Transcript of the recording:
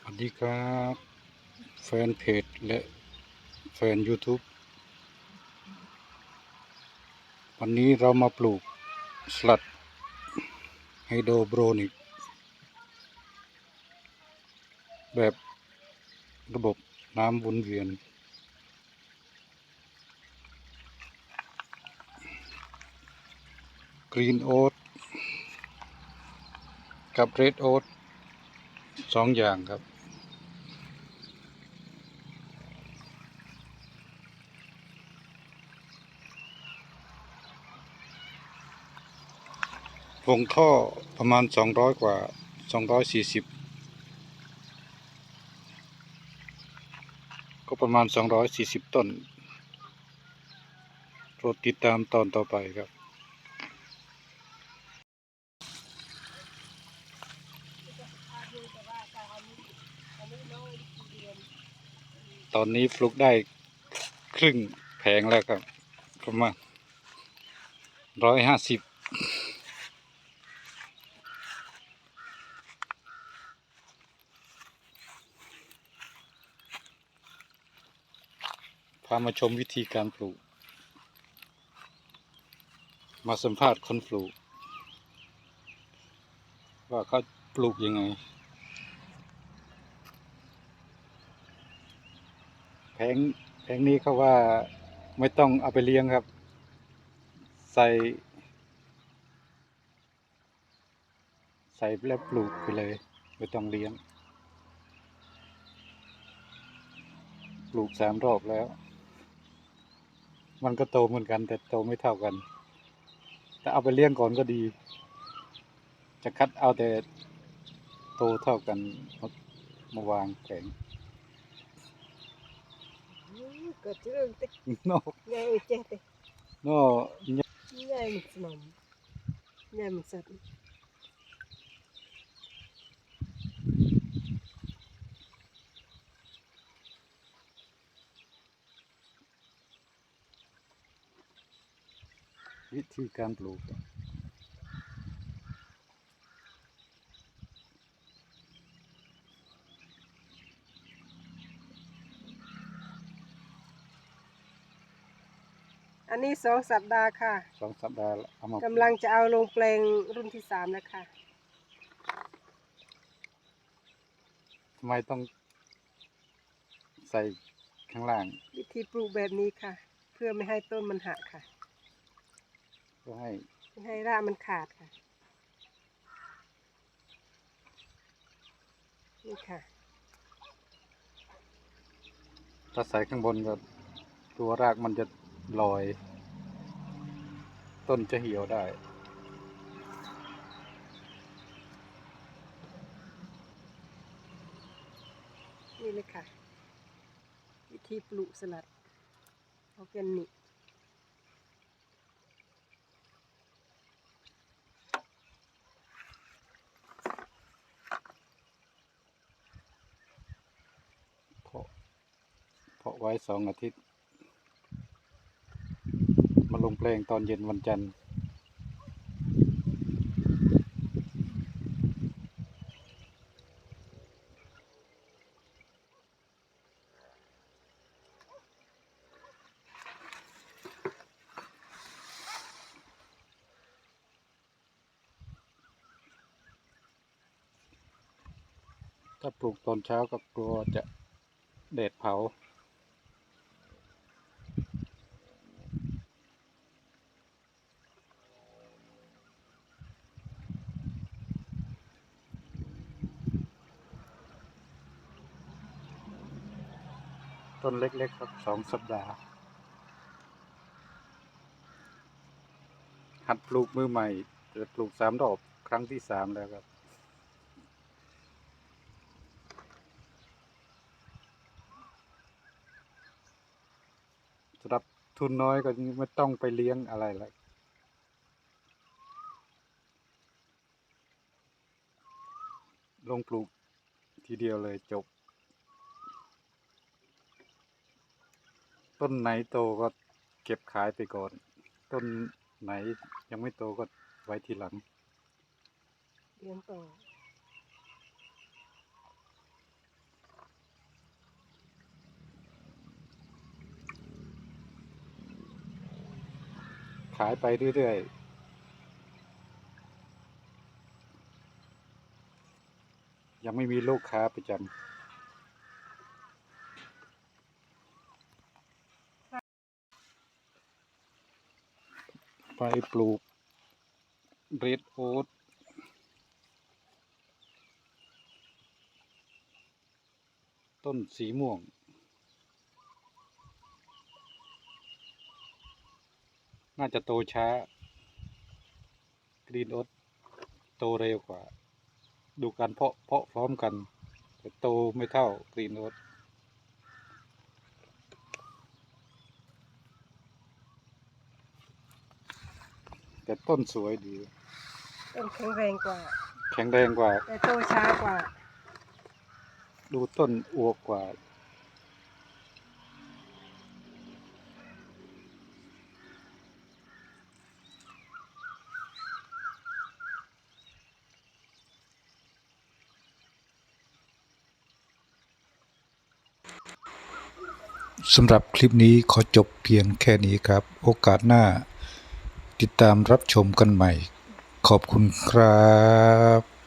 สวัสดีครับ แฟนเพจและแฟน YouTube วันนี้เรามาปลูกสลัดไฮโดรโบรนิก แบบระบบน้ำวนเวียน กรีนโอ๊ตกับเรดโอ๊ตสองอย่างครับ ลงท่อประมาณสองร้อยกว่าสองร้อยสี่สิบก็ประมาณสองร้อยสี่สิบต้นโปรดติดตามตอนต่อไปครับตอนนี้ฟลุกได้ครึ่งแผงแล้วครับ ประมาณร้อยห้าสิบ พามาชมวิธีการปลูก มาสัมภาษณ์คนปลูก ว่าเขาปลูกยังไง แผงแผงนี้เขาว่าไม่ต้องเอาไปเลี้ยงครับ ใส่ ใส่แล้วปลูกไปเลย ไม่ต้องเลี้ยงปลูกสามรอบแล้ว มันก็โตเหมือนกัน แต่โตไม่เท่ากัน แต่เอาไปเลี้ยงก่อนก็ดี จะคัดเอาแต่โตเท่ากันมามาวางแผงก็เรื่องแต่โนใหญ่เจ๊แต่โนใหญ่มันสมองใหญ่มันสัตว์ วิธีการปลูกอันนี้สองสัปดาห์ค่ะสองสัปดาห์เอามากำลังจะเอาลงแปลงรุ่นที่สามแล้วค่ะทำไมต้องใส่ข้างล่าง วิธีปลูกแบบนี้ค่ะ เพื่อไม่ให้ต้นมันหักค่ะ เพื่อให้ไม่ให้รากมันขาดค่ะ นี่ค่ะ ถ้าใส่ข้างบนก็ตัวรากมันจะลอย ต้นจะเหี่ยวได้ นี่เลยค่ะ วิธีปลูกสลัดออร์แกนิก เพาะเพาะไว้สองอาทิตย์ มาลงแปลงตอนเย็นวันจันทร์ถ้าปลูกตอนเช้าก็กลัวจะแดดเผา ต้นเล็ก ๆ ครับสองสัปดาห์ หัดปลูกมือใหม่จะปลูกสามดอกครั้งที่สามแล้วครับสำหรับทุนน้อยก็ไม่ต้องไปเลี้ยงอะไรแล้วลงปลูกทีเดียวเลยจบ ต้นไหนโตก็เก็บขายไปก่อน ต้นไหนยังไม่โตก็ไว้ทีหลังเลี้ยงต่อขายไปเรื่อยๆยังไม่มีลูกค้าประจำ ไปปลูกเรดโอ๊ตต้นสีม่วง น่าจะโตช้ากรีนโอ๊ตโตเร็วกว่า ดูการเพาะเพาะพร้อมกัน แต่โตไม่เท่ากรีนโอ๊ต แต่ต้นสวยดี ต้นแข็งแรงกว่า แข็งแรงกว่า แต่โตช้ากว่า ดูต้นอวบกว่า สำหรับคลิปนี้ขอจบเพียงแค่นี้ครับ โอกาสหน้า ติดตามรับชมกันใหม่ ขอบคุณครับ